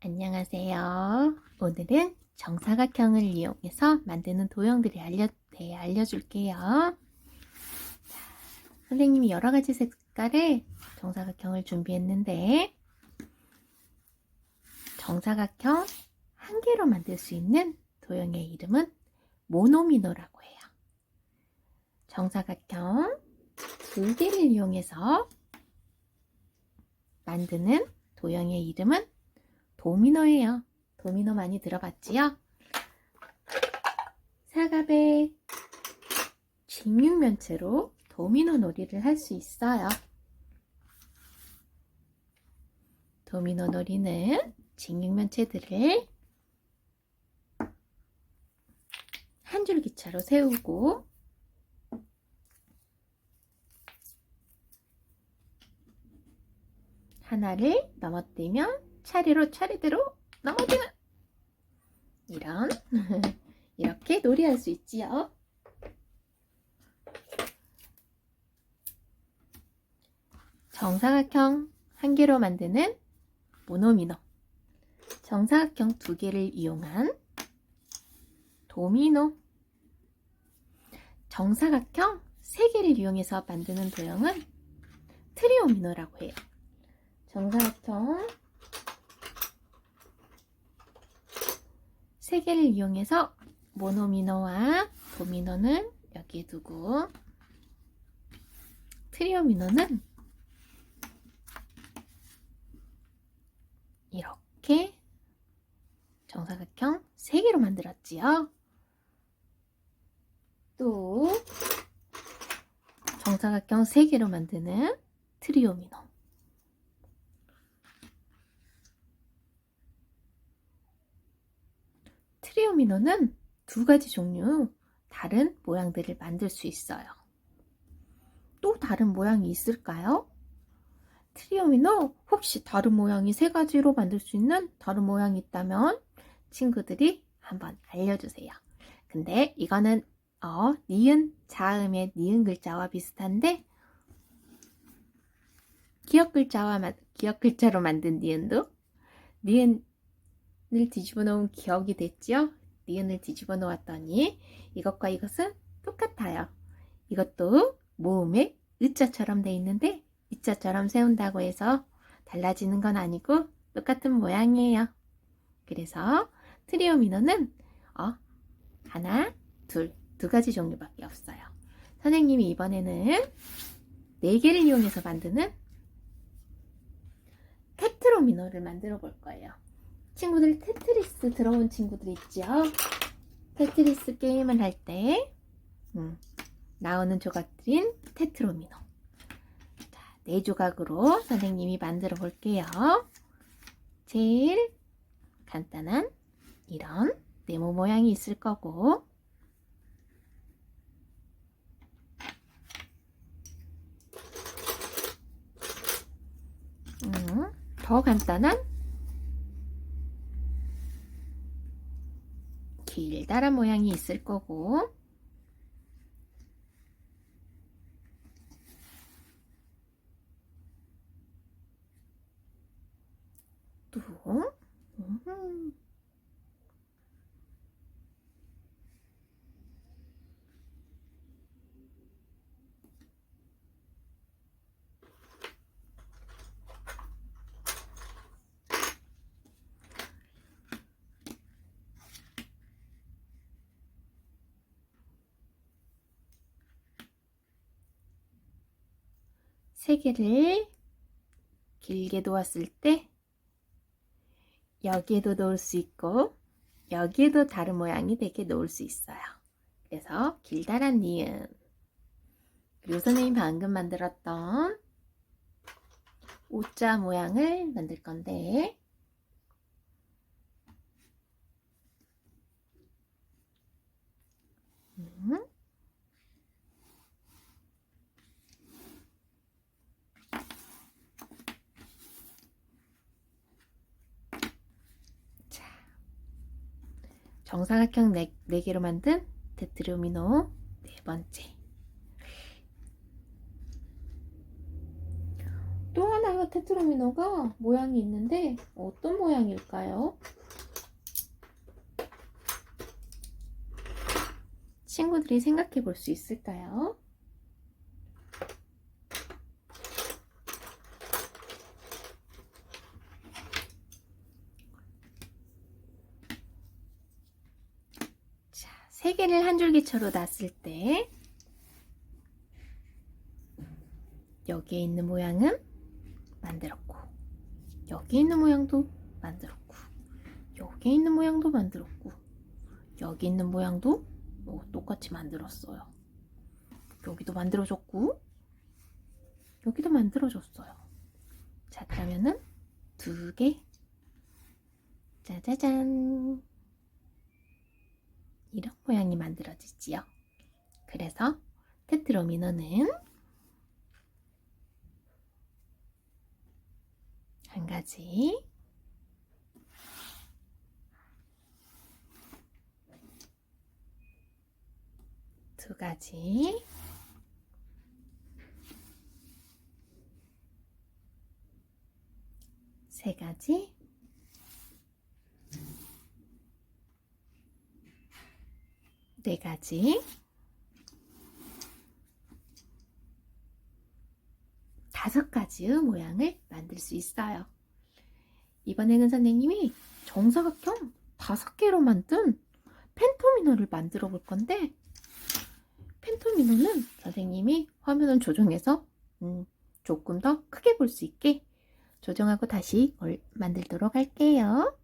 안녕하세요. 오늘은 정사각형을 이용해서 만드는 도형들을 알려, 네, 알려줄게요. 자, 선생님이 여러 가지 색깔의 정사각형을 준비했는데, 정사각형 한 개로 만들 수 있는 도형의 이름은 모노미노라고 해요. 정사각형 두 개를 이용해서 만드는 도형의 이름은 도미노예요. 도미노 많이 들어봤지요? 사갑의 직육면체로 도미노 놀이를 할 수 있어요. 도미노 놀이는 직육면체들을 한 줄기차로 세우고 하나를 넘어뜨리면 차례로 차례대로 넘어지는 이런 이렇게 놀이할 수 있지요. 정사각형 한 개로 만드는 모노미노 정사각형 두 개를 이용한 도미노 정사각형 세 개를 이용해서 만드는 도형은 트리오미노라고 해요. 정사각형 세 개를 이용해서 모노미노와 도미노는 여기에 두고 트리오미노는 이렇게 정사각형 세 개로 만들었지요. 또 정사각형 세 개로 만드는 트리오미노 트리오미노는 두 가지 종류 다른 모양들을 만들 수 있어요. 또 다른 모양이 있을까요? 트리오미노 혹시 다른 모양이 세 가지로 만들 수 있는 다른 모양이 있다면 친구들이 한번 알려주세요. 근데 이거는 어, 니은 자음의 니은 글자와 비슷한데 기역 글자와 기역 글자로 만든 니은도 니은 을 뒤집어 놓은 기억이 됐지요? 니은을 뒤집어 놓았더니 이것과 이것은 똑같아요. 이것도 모음의 의자처럼 돼 있는데 이자처럼 세운다고 해서 달라지는 건 아니고 똑같은 모양이에요. 그래서 트리오미노는 어, 하나, 둘, 두 가지 종류밖에 없어요. 선생님이 이번에는 네 개를 이용해서 만드는 테트로미노를 만들어 볼 거예요. 친구들 테트리스 들어온 친구들 있죠? 테트리스 게임을 할때 음, 나오는 조각들인 테트로미노. 자, 네 조각으로 선생님이 만들어 볼게요. 제일 간단한 이런 네모 모양이 있을 거고 음, 더 간단한 길 다란 모양이 있을 거고 또 음. 세 개를 길게 놓았을 때 여기에도 놓을 수 있고 여기에도 다른 모양이 되게 놓을 수 있어요. 그래서 길다란 니은 그리고 선생님 방금 만들었던 오자 모양을 만들 건데 음. 정사각형 4, 4개로 만든 테트리오미노 네 번째 또 하나 테트로미노가 모양이 있는데 어떤 모양일까요? 친구들이 생각해 볼 수 있을까요? 자, 세 개를 한 줄기처럼 놨을 때 여기에 있는 모양은 만들었고 여기 있는 모양도 만들었고 여기 있는 모양도 만들었고 여기 있는 모양도 뭐 똑같이 만들었어요. 여기도 만들어줬고 여기도 만들어줬어요. 자 그러면은 두 개 짜자잔 이런 모양이 만들어지지요. 그래서 테트로미노는 한 가지. 두 가지. 세 가지 네 가지 다섯 가지의 모양을 만들 수 있어요. 이번에는 선생님이 정사각형 다섯 개로 만든 펜토미노를 만들어 볼 건데 펜토미노는 선생님이 화면을 조정해서 음, 조금 더 크게 볼 수 있게 조정하고 다시 얼- 만들도록 할게요.